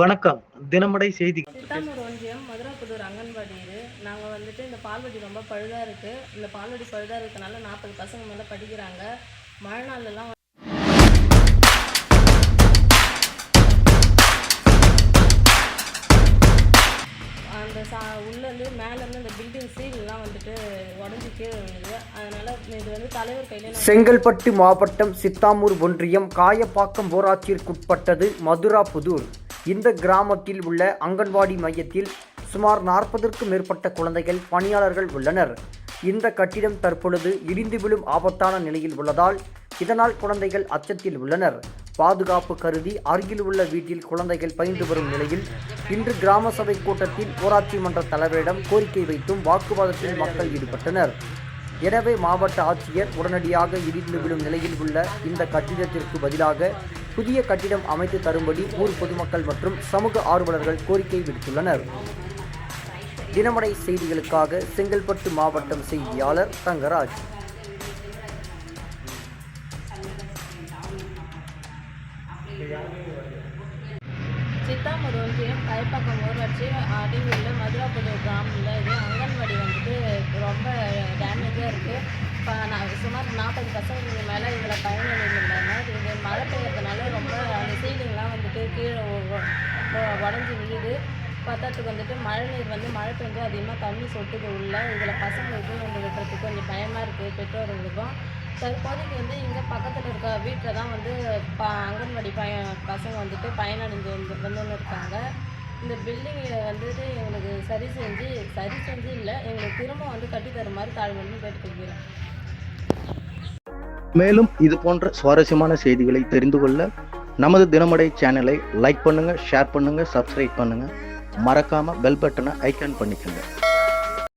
வணக்கம். தினமடை செய்தி. சித்தாமூர் ஒன்றியம் மதுராப்புதூர் அங்கன்வாடி இது நாங்கள் வந்துட்டு இந்த பால்வடி ரொம்ப பழுதாக இருக்குது இந்த பால்வடி பழுதாக இருக்கனால நாற்பது பசங்க மேலே படிக்கிறாங்க. மழை நாள்லலாம் சா உள்ளேருந்து மேலேருந்து அந்த பில்டிங் சீல்லாம் வந்துட்டு உடஞ்சி கீழே விழுந்தது. அதனால் இது வந்து தலைவர் கையில் செங்கல்பட்டு மாவட்டம் சித்தாமூர் ஒன்றியம் காயப்பாக்கம் ஊராட்சிற்குட்பட்டது மதுராபுதூர். இந்த கிராமத்தில் உள்ள அங்கன்வாடி மையத்தில் சுமார் நாற்பதற்கும் மேற்பட்ட குழந்தைகள் பணியாளர்கள் உள்ளனர். இந்த கட்டிடம் தற்பொழுது இடிந்து விழும் ஆபத்தான நிலையில் உள்ளதால் இதனால் குழந்தைகள் அச்சத்தில் உள்ளனர். பாதுகாப்பு கருதி அருகில் உள்ள வீட்டில் குழந்தைகள் பயின்று வரும் நிலையில் இன்று கிராம சபை கூட்டத்தில் ஊராட்சி மன்ற தலைவரிடம் கோரிக்கை வைத்தும் வாக்குவாதத்தில் மக்கள் ஈடுபட்டனர். எனவே மாவட்ட ஆட்சியர் உடனடியாக இடிந்து விழும் நிலையில் உள்ள இந்த கட்டிடத்திற்கு பதிலாக புதிய கட்டிடம் அமைத்து தரும்படி ஊர் பொதுமக்கள் மற்றும் சமூக ஆர்வலர்கள் கோரிக்கை விடுத்துள்ளனர். தினமடை செய்திகளுக்காக செங்கல்பட்டு மாவட்டம் செய்தியாளர் தங்கராஜ். சித்தாமூர் ஒன்றியம் கைப்பக்கம் ஊராட்சி அடிவில் மதுராபுதூர் கிராமத்தில் இது அங்கன்வாடி வந்துட்டு ரொம்ப டேமேஜாக இருக்குது நான் சுமார் நாற்பது பசங்களுக்கு மேலே இதில் பயனடைந்துள்ளனர் இது மழை பெய்யறதுனால ரொம்ப அந்த சீலிங்லாம் வந்துட்டு கீழே உடஞ்சி விழுது பத்தாத்துக்கு வந்துட்டு மழை நீர் வந்து மழை பெஞ்சு அதிகமாக தண்ணி சொட்டுது உள்ள. இதில் பசங்களுக்கும் வந்து விட்டுறதுக்கு கொஞ்சம் பயமாக இருக்குது பெற்றோர்களுக்கும் தற்போதைக்கு வந்து இங்கே பக்கத்தில் இருக்க வீட்டில் தான் வந்து ப அங்கன்வாடி பய பசங்க வந்துட்டு பயனடைஞ்சு வந்து வந்துன்னு இருக்காங்க. இந்த பில்டிங்கை வந்துட்டு எங்களுக்கு சரி செஞ்சு சரி செஞ்சு இல்லை எங்களுக்கு திரும்ப வந்து கட்டி தருமாறு தாழ்மைன்னு கேட்டுக்கொள்கிறேன் மேலும் இது போன்ற சுவாரஸ்யமான செய்திகளை தெரிந்து கொள்ள நமது தினமடை சேனலை லைக் பண்ணுங்கள் ஷேர் பண்ணுங்கள் சப்ஸ்கிரைப் பண்ணுங்கள் மறக்காமல் பெல் பட்டனை ஐக்கான் பண்ணிக்கோங்க.